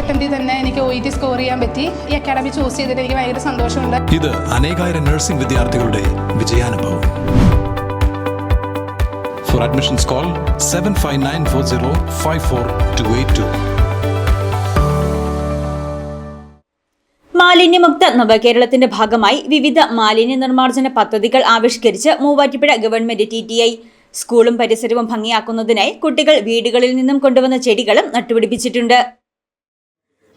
അറ്റംപ്റ്റിൽ തന്നെ എനിക്ക് O E T score ചെയ്യാൻ പറ്റി. ഈ അക്കാഡമി ചൂസ് ചെയ്തിട്ട് എനിക്ക് ഭയങ്കര സന്തോഷമുണ്ട്. ഇത് അനേകായിരം നഴ്സിംഗ് വിദ്യാർത്ഥികളുടെ വിജയാനുഭവം. For admissions call seven five nine four zero five four two eight two മാലിന്യമുക്ത നവകേരളത്തിന്റെ ഭാഗമായി വിവിധ മാലിന്യ നിർമ്മാർജന പദ്ധതികൾ ആവിഷ്കരിച്ച് Muvattupuzha government T T I സ്കൂളും പരിസരവും ഭംഗിയാക്കുന്നതിനായി കുട്ടികൾ വീടുകളിൽ നിന്നും കൊണ്ടുവന്ന ചെടികളും നട്ടുപിടിപ്പിച്ചിട്ടുണ്ട്.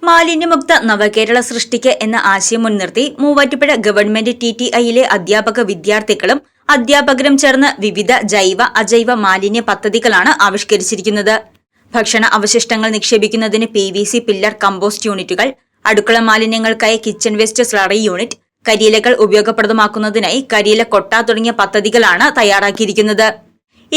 മാലിന്യമുക്ത നവകേരള സൃഷ്ടിക്ക് എന്ന ആശയം മുൻനിർത്തി മൂവാറ്റുപുഴ ഗവൺമെന്റ് ടി ടി ഐയിലെ അധ്യാപക വിദ്യാർത്ഥികളും അധ്യാപകരും ചേർന്ന് വിവിധ ജൈവ അജൈവ മാലിന്യ പദ്ധതികളാണ് ആവിഷ്കരിച്ചിരിക്കുന്നത്. ഭക്ഷണ അവശിഷ്ടങ്ങൾ നിക്ഷേപിക്കുന്നതിന് P V C pillar compost യൂണിറ്റുകൾ അടുക്കള മാലിന്യങ്ങൾക്കായി കിച്ചൺ വേസ്റ്റ് സ്ലറി യൂണിറ്റ് കരിയിലകൾ ഉപയോഗപ്രദമാക്കുന്നതിനായി കരിയില കൊട്ട തുടങ്ങിയ പദ്ധതികളാണ് തയ്യാറാക്കിയിരിക്കുന്നത്.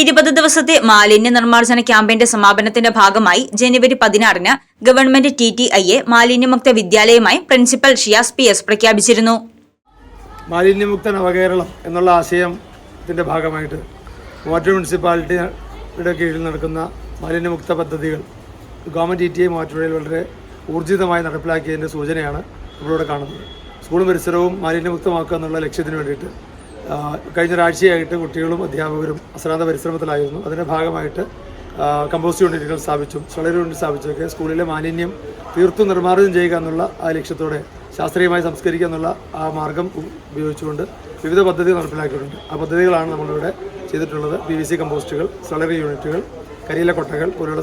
ഇരുപത് ദിവസത്തെ മാലിന്യ നിർമ്മാർജന ക്യാമ്പയിന്റെ സമാപനത്തിന്റെ ഭാഗമായി ജനുവരി പതിനാറിന് ഗവൺമെന്റ് ടി ടി ഐയെ മാലിന്യമുക്ത വിദ്യാലയമായി പ്രിൻസിപ്പൽ ഷിയാസ് പി എസ് പ്രഖ്യാപിച്ചിരുന്നു. മാലിന്യമുക്ത നവകേരളം എന്നുള്ള ആശയത്തിന്റെ ഭാഗമായിട്ട് വാട്ടർ മുനിസിപ്പാലിറ്റിയുടെ കീഴിൽ നടക്കുന്ന മാലിന്യമുക്ത പദ്ധതികൾ ഗവൺമെന്റ് ഇ ടി ഐ മാറ്റുപുഴയിൽ വളരെ ഊർജിതമായി നടപ്പിലാക്കിയതിന്റെ സൂചനയാണ് നമ്മളിവിടെ കാണുന്നത്. സ്കൂൾ പരിസരവും മാലിന്യമുക്തമാക്കുക എന്നുള്ള ലക്ഷ്യത്തിന് വേണ്ടിയിട്ട് കഴിഞ്ഞ ഒരാഴ്ചയായിട്ട് കുട്ടികളും അധ്യാപകരും അശ്രാന്ത പരിശ്രമത്തിലായിരുന്നു. അതിന്റെ ഭാഗമായിട്ട് കമ്പോസ്റ്റ് യൂണിറ്റുകൾ സ്ഥാപിച്ചും സോളർ യൂണിറ്റ് സ്ഥാപിച്ചൊക്കെ സ്കൂളിലെ മാലിന്യം തീർത്തും നിർമ്മാർജനം ചെയ്യുക എന്നുള്ള ആ ലക്ഷ്യത്തോടെ ശാസ്ത്രീയമായി സംസ്കരിക്കുക എന്നുള്ള ആ മാർഗം ഉപയോഗിച്ചുകൊണ്ട് വിവിധ പദ്ധതികൾ നടപ്പിലാക്കിയിട്ടുണ്ട്. ആ പദ്ധതികളാണ് നമ്മളിവിടെ ചെയ്തിട്ടുള്ളത്. പി വി സി കമ്പോസ്റ്റുകൾ സോളർ യൂണിറ്റുകൾ കരിയില കൊട്ടകൾ പോലുള്ള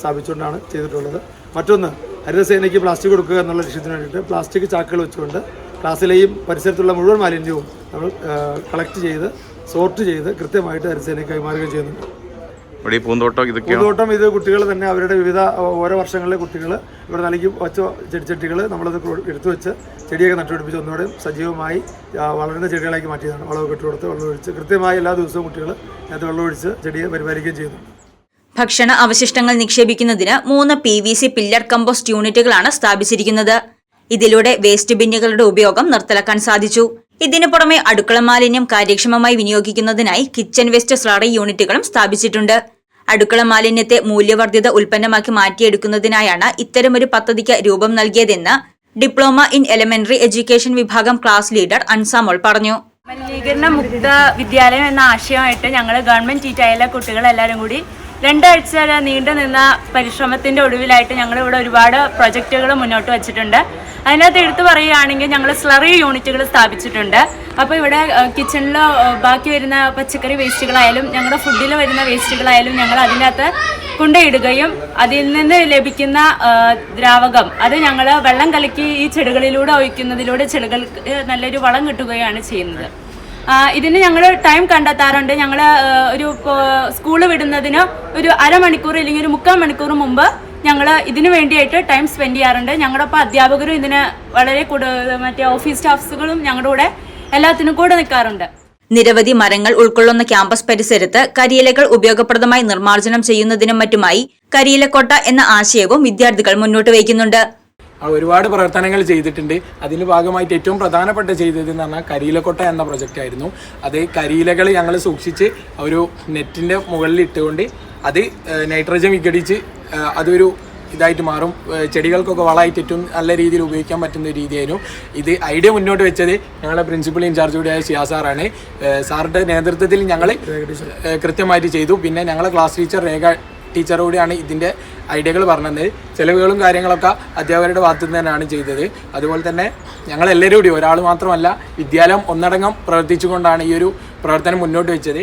സ്ഥാപിച്ചുകൊണ്ടാണ് ചെയ്തിട്ടുള്ളത്. മറ്റൊന്ന് ഹരിതസേനയ്ക്ക് പ്ലാസ്റ്റിക് കൊടുക്കുക എന്നുള്ള ലക്ഷ്യത്തിന് വേണ്ടിയിട്ട് പ്ലാസ്റ്റിക് ചാക്കുകൾ വെച്ചുകൊണ്ട് ക്ലാസ്സിലെയും പരിസരത്തുള്ള മുഴുവൻ മാലിന്യവും നമ്മൾ കളക്ട് ചെയ്ത് സോർട്ട് ചെയ്ത് കൃത്യമായിട്ട് ഹരിതസേനയ്ക്ക് കൈമാറുകയും ചെയ്യുന്നുണ്ട്. ഇവിടെ ഈ പൂന്തോട്ടം ഇത് പൂന്തോട്ടം ഇത് കുട്ടികൾ തന്നെ അവരുടെ വിവിധ ഓരോ വർഷങ്ങളിലെ കുട്ടികൾ ഇവിടെ നൽകി വച്ച ചെടിച്ചട്ടികൾ നമ്മളത് എടുത്തു വെച്ച് ചെടിയൊക്കെ നട്ടുപിടിപ്പിച്ച് ഒന്നുകൂടെ സജീവമായി വളരുന്ന ചെടികളാക്കി മാറ്റിയതാണ്. വളമൊക്കെ ഇട്ട് കൊടുത്ത് വെള്ളമൊഴിച്ച് കൃത്യമായി എല്ലാ ദിവസവും കുട്ടികൾ അതിനകത്ത് വെള്ളമൊഴിച്ച് ചെടിയെ പരിപാലിക്കുകയും ചെയ്യുന്നു. ഭക്ഷണ അവശിഷ്ടങ്ങൾ നിക്ഷേപിക്കുന്നതിന് മൂന്ന് P V C pillar compost യൂണിറ്റുകളാണ് സ്ഥാപിച്ചിരിക്കുന്നത്. ഇതിലൂടെ വേസ്റ്റ് ബിന്നുകളുടെ ഉപയോഗം നിർത്തലാക്കാൻ സാധിച്ചു. ഇതിനു പുറമെ അടുക്കള മാലിന്യം കാര്യക്ഷമമായി വിനിയോഗിക്കുന്നതിനായി കിച്ചൺ വേസ്റ്റ് സ്ലറി യൂണിറ്റുകളും സ്ഥാപിച്ചിട്ടുണ്ട്. അടുക്കള മാലിന്യത്തെ മൂല്യവർദ്ധിത ഉൽപ്പന്നമാക്കി മാറ്റിയെടുക്കുന്നതിനായാണ് ഇത്തരമൊരു പദ്ധതിക്ക് രൂപം നൽകിയതെന്ന് ഡിപ്ലോമ ഇൻ എലിമെന്ററി എഡ്യൂക്കേഷൻ വിഭാഗം ക്ലാസ് ലീഡർ അൻസാമോൾ പറഞ്ഞു. മലിനീകരണ മുക്ത വിദ്യാലയം എന്ന ആശയമായിട്ട് ഞങ്ങൾ ഗവൺമെന്റ് ടീറ്റായിലെ കുട്ടികളെല്ലാവരും കൂടി രണ്ടാഴ്ച നീണ്ടു നിന്ന പരിശ്രമത്തിന്റെ ഒടുവിലായിട്ട് ഞങ്ങൾ ഇവിടെ ഒരുപാട് പ്രൊജക്റ്റുകൾ മുന്നോട്ട് വെച്ചിട്ടുണ്ട്. അതിനകത്ത് എടുത്തു പറയുകയാണെങ്കിൽ ഞങ്ങൾ സ്ലറി യൂണിറ്റുകൾ സ്ഥാപിച്ചിട്ടുണ്ട്. അപ്പോൾ ഇവിടെ കിച്ചണിൽ ബാക്കി വരുന്ന പച്ചക്കറി വേസ്റ്റുകളായാലും ഞങ്ങളുടെ ഫുഡിൽ വരുന്ന വേസ്റ്റുകളായാലും ഞങ്ങൾ അതിനകത്ത് കൊണ്ടിടുകയും അതിൽ നിന്ന് ലഭിക്കുന്ന ദ്രാവകം അത് ഞങ്ങൾ വെള്ളം കലക്കി ഈ ചെടികളിലൂടെ ഒഴിക്കുന്നതിലൂടെ ചെടികൾക്ക് നല്ലൊരു വളം കിട്ടുകയാണ് ചെയ്യുന്നത്. ഇതിന് ഞങ്ങൾ ടൈം കണ്ടെത്താറുണ്ട്. ഞങ്ങൾ ഒരു സ്കൂൾ വിടുന്നതിന് ഒരു അരമണിക്കൂർ അല്ലെങ്കിൽ ഒരു മുക്കാൽ മണിക്കൂർ മുമ്പ് ഞങ്ങൾ ഇതിനു വേണ്ടിയിട്ട് ടൈം സ്പെൻഡ് ചെയ്യാറുണ്ട്. ഞങ്ങളുടെ ഒപ്പം അധ്യാപകരും ഇതിന് വളരെ കൂടുതൽ മറ്റേ ഓഫീസ് സ്റ്റാഫ്സുകളും ഞങ്ങളുടെ കൂടെ എല്ലാത്തിനും കൂടെ നിൽക്കാറുണ്ട്. നിരവധി മരങ്ങൾ ഉൾക്കൊള്ളുന്ന ക്യാമ്പസ് പരിസരത്ത് കരിയിലകൾ ഉപയോഗപ്രദമായി നിർമ്മാർജനം ചെയ്യുന്നതിനും മറ്റുമായി കരിയിലക്കോട്ട എന്ന ആശയവും വിദ്യാർത്ഥികൾ മുന്നോട്ട് വയ്ക്കുന്നുണ്ട്. ആ ഒരുപാട് പ്രവർത്തനങ്ങൾ ചെയ്തിട്ടുണ്ട്. അതിന് ഭാഗമായിട്ട് ഏറ്റവും പ്രധാനപ്പെട്ട ചെയ്തത് എന്ന് പറഞ്ഞാൽ കരിയിലക്കോട്ട എന്ന പ്രൊജക്റ്റ് ആയിരുന്നു. അത് കരിയിലകൾ ഞങ്ങൾ സൂക്ഷിച്ച് ഒരു നെറ്റിന്റെ മുകളിൽ ഇട്ടുകൊണ്ട് അത് നൈട്രജൻ വിഘടിച്ച് അതൊരു ഇതായിട്ട് മാറും. ചെടികൾക്കൊക്കെ വളമായിട്ട് ഏറ്റവും നല്ല രീതിയിൽ ഉപയോഗിക്കാൻ പറ്റുന്ന രീതിയായിരുന്നു. ഇത് ഐഡിയ മുന്നോട്ട് വെച്ചത് ഞങ്ങളുടെ പ്രിൻസിപ്പൽ ഇൻചാർജ് കൂടിയായ ഷിയാ സാറാണ് സാറിന്റെ നേതൃത്വത്തിൽ ഞങ്ങൾ കൃത്യമായിട്ട് ചെയ്തു. പിന്നെ ഞങ്ങളെ ക്ലാസ് ടീച്ചർ രേഖ ടീച്ചറോടെയാണ് ഇതിന്റെ ഐഡിയകൾ പറഞ്ഞത്. ചിലവുകളും കാര്യങ്ങളൊക്കെ അധ്യാപകരുടെ ഭാഗത്തു നിന്ന് തന്നെയാണ് ചെയ്തത്. അതുപോലെ തന്നെ ഞങ്ങളെല്ലാവരും കൂടി ഒരാൾ മാത്രമല്ല വിദ്യാലയം ഒന്നടങ്കം പ്രവർത്തിച്ചുകൊണ്ടാണ് ഈ ഒരു പ്രവർത്തനം മുന്നോട്ട് വെച്ചത്.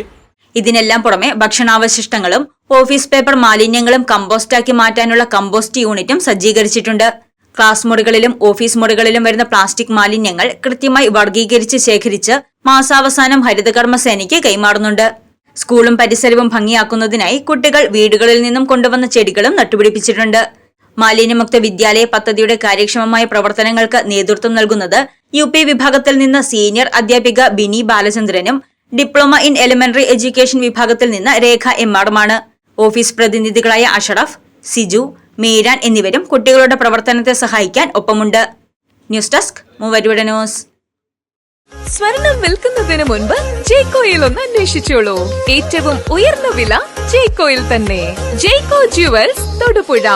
ഇതിനെല്ലാം പുറമെ ഭക്ഷണാവശിഷ്ടങ്ങളും ഓഫീസ് പേപ്പർ മാലിന്യങ്ങളും കമ്പോസ്റ്റാക്കി മാറ്റാനുള്ള കമ്പോസ്റ്റ് യൂണിറ്റും സജ്ജീകരിച്ചിട്ടുണ്ട്. ക്ലാസ് മുറികളിലും ഓഫീസ് മുറികളിലും വരുന്ന പ്ലാസ്റ്റിക് മാലിന്യങ്ങൾ കൃത്യമായി വർഗീകരിച്ച് ശേഖരിച്ച് മാസാവസാനം ഹരിതകർമ്മ സേനയ്ക്ക് കൈമാറുന്നുണ്ട്. സ്കൂളും പരിസരവും ഭംഗിയാക്കുന്നതിനായി കുട്ടികൾ വീടുകളിൽ നിന്നും കൊണ്ടുവന്ന ചെടികളും നട്ടുപിടിപ്പിച്ചിട്ടുണ്ട്. മാലിന്യമുക്ത വിദ്യാലയ പദ്ധതിയുടെ കാര്യക്ഷമമായ പ്രവർത്തനങ്ങൾക്ക് നേതൃത്വം നൽകുന്നത് യു പി വിഭാഗത്തിൽ നിന്ന് സീനിയർ അധ്യാപിക ബിനി ബാലചന്ദ്രനും ഡിപ്ലോമ ഇൻ എലിമെന്ററി എഡ്യൂക്കേഷൻ വിഭാഗത്തിൽ നിന്ന് രേഖ എം ആറുമാണ്. ഓഫീസ് പ്രതിനിധികളായ അഷറഫ് സിജു മീരാൻ എന്നിവരും കുട്ടികളുടെ പ്രവർത്തനത്തെ സഹായിക്കാൻ ഒപ്പമുണ്ട്. ന്യൂസ് ഡെസ്ക് മൂവരുടെ ന്യൂസ്. സ്വർണം വിൽക്കുന്നതിന് മുൻപ് ജയ്കോയിൽ ഒന്ന് അന്വേഷിച്ചോളൂ. ഏറ്റവും ഉയർന്ന വില ജയ്കോയിൽ തന്നെ. ജയ്കോ ജുവൽസ് തൊടുപുഴ.